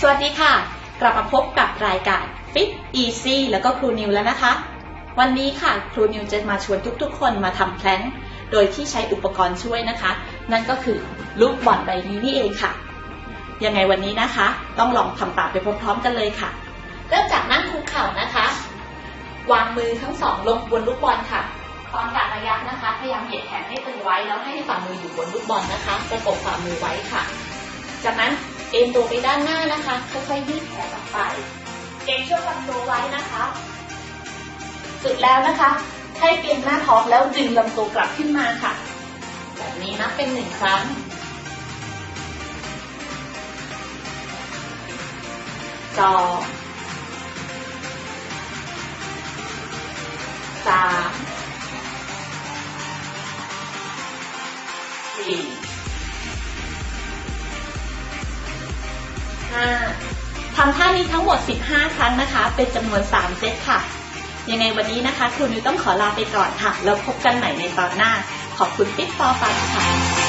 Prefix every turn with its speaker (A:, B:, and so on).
A: สวัสดีค่ะ กลับมาพบกับรายการ Fit Easy แล้วก็ครูนิวแล้วนะคะ วันนี้ค่ะครูนิวจะมาชวนทุกๆ คนมาทำแพลงโดยที่ใช้อุปกรณ์ช่วยนะคะ นั่นก็คือลูกบอลใบนี้นี่เองค่ะ ยังไงวันนี้นะคะ ต้องลองทำตามไปพร้อมๆกันเลยค่ะ เริ่มจากนั่งคุกเข่านะคะ วางมือทั้งสองลงบนลูกบอลค่ะตอนการระยะนะคะพยายามเหยียดแขนให้ตึงไว้แล้วให้ฝ่ามืออยู่บนลูกบอลนะคะ ประกบฝ่ามือไว้ค่ะ จากนั้น เอ็นตัวไปด้านหน้านะคะ ค่อยๆยืดแขนออกไปเอ็นช่วงลำตัวไว้นะคะ สุดแล้วนะคะ ให้เกรงหน้าท้องแล้วดึงลำตัวกลับขึ้นมาค่ะ แบบนี้นับเป็นหนึ่งครั้ง สองสามสี่ ห้าทำท่านี้ทั้งหมด 15 ครั้งนะคะ เป็นจำนวน 3 เซตค่ะ ยังไงวันนี้นะคะครูนิวต้องขอลาไปก่อนค่ะ แล้วพบกันใหม่ในตอนหน้า ขอบคุณติ๊กฟอร์ฟันค่ะ